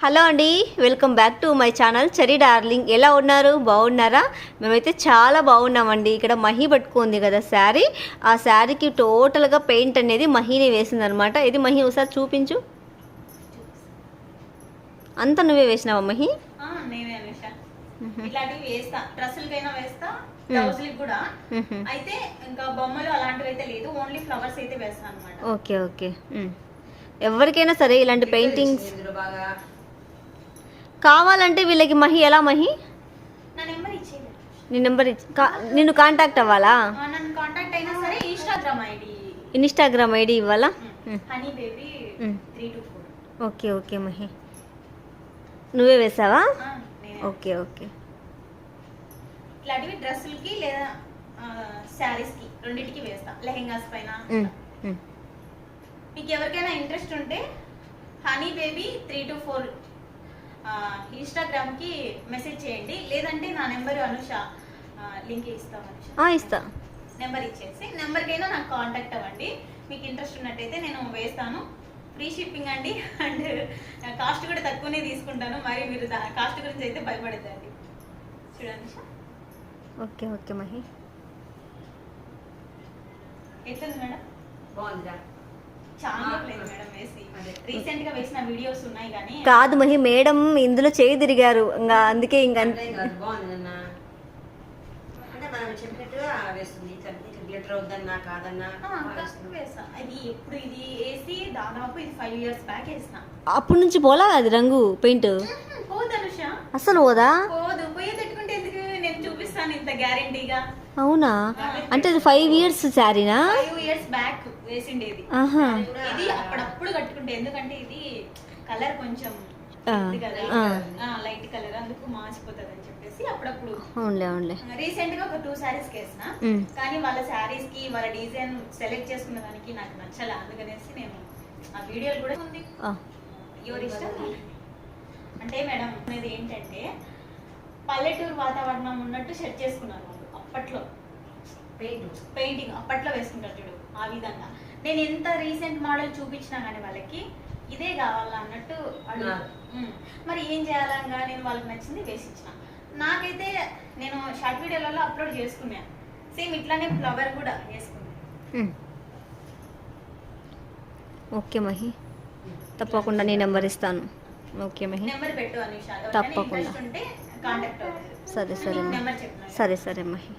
Hello అండి welcome back to my channel cherry darling. ఎలా ఉన్నారు? బాగున్నారా? మేమైతే చాలా బాగున్నామండి. ఇక్కడ మహి పట్టుకుంది కదా శారీ. ఆ శారీకి టోటల్గా పెయింట్ అనేది మహిని వేసిందనమాట. ఇది మహి ఒకసారి చూపించు. అంతా నువ్వే వేసినావా మహి? ఆ, నేనే అనుష ఇట్లాంటివి వేస్తా. డ్రెస్సులకైనా వేస్తా బ్లౌజులకి కూడా. మ్హూ. అయితే ఇంకా బొమ్మలు అలాంటివి అయితే లేదు. ఓన్లీ ఫ్లవర్స్ అయితే వేస్తా అనమాట ఓకే. ఓకే. ఎవరికైనా సరే ఇలాంటి పెయింటింగ్స్ కావాలంటే వీళ్ళకి మహి ఎలా మహి? నా నెంబర్ ఇచ్చి నిన్ను కాంటాక్ట్ అవ్వాలా? ఆ, నన్ను కాంటాక్ట్ అయినా సరే ఇన్స్టాగ్రామ్ ఐడి. ఇవ్వాలా? Okay okay Mahi. నువ్వే వేసావా? Okay okay. ఇట్లాంటివి డ్రెస్సులకి లేదా శారీస్కి రెండింటికి వేస్తా. లెహెంగాస్ పైన. మీకు ఎవరికైనా ఇంట్రెస్ట్ ఉంటే honey baby three two four ఇన్స్టాగ్రామ్కి message చేయండి. లేదంటే నా నెంబర్ అనుష. లింక్ ఇస్తాం అనుష. ఆ, ఇస్తా. నెంబర్ ఇచ్చేసి నెంబర్కైనా నాకు కాంటాక్ట్ అవ్వండి. మీకు ఇంట్రెస్ట్ ఉన్నట్టయితే నేను వేస్తాను. ఫ్రీ షిప్పింగ్ అండి. అండ్ కాస్ట్ కూడా తక్కువనే తీసుకుంటాను. మరి మీరు కాస్ట్ గురించి అయితే భయపడద్దండి. చూడండి ఓకే ఓకే మహి. ఎట్లుంది మేడం? బాగుందిరా. చాలా కాదు మహి మేడం ఇందులో చేయి తిరిగారు. ఇంకా అందుకే ఇంకా కాదన్నా ఇది వేసి దాదాపు ఇది ఫైవ్ ఇయర్స్ బ్యాక్ వేసిన. అప్పటి నుంచి పోలా అది రంగు పెయింట్ పోదు అనుష. అసలు పోదా? పోదు. ఇంత గ్యారంటీగా. అవునా? అంటే అది ఫైవ్ ఇయర్స్ శారీనా? ఫైవ్ ఇయర్స్ బ్యాక్ వేసిండేది. ఆహా. ఇది అప్పుడప్పుడు కట్టుకుంటే ఎందుకంటే ఇది కలర్ కొంచెం. లైట్ కలర్ అందుకు మార్చిపోతుంది అని చెప్పేసి అప్పుడప్పుడు. అవునులే అవునులే. రీసెంట్గా ఒక టూ సారీస్ ఉమ్. కానీ వాళ్ళ శారీస్కి వాళ్ళ డిజైన్ సెలెక్ట్ చేసుకున్న దానికి నాకు నచ్చలే. అందుకనేసి నేను ఆ వీడియోలు కూడా ఉంది. ఎవరి ఇష్టం అంటే మేడం అనేది ఏంటంటే పల్లెటూరు వాతావరణం ఉన్నట్టు సెట్ చేసుకున్నారు వాళ్ళు అప్పట్లో. పెయింట్ పెయింటింగ్ అప్పట్లో వేసుకుంటారు చూడు ఆ విధంగా. నేను ఎంత రీసెంట్ మోడల్ చూపించినా కానీ వాళ్ళకి ఇదే కావాలా అన్నట్టు. మరి ఏం చేయాలంగా నేను వాళ్ళకి నచ్చింది వేసి ఇచ్చిన నాకైతే నేను షార్ట్ వీడియోలలో అప్లోడ్ చేసుకున్నాను సేమ్ ఇట్లానే ఫ్లవర్ కూడా వేసుకున్నాను. ఓకే మహి. తప్పకుండా నీ నెంబర్ ఇస్తాను. ఓకే మహి. నెంబర్ పెట్టు అనుష. తప్పకుండా. సరే సరే సరే సరే మహి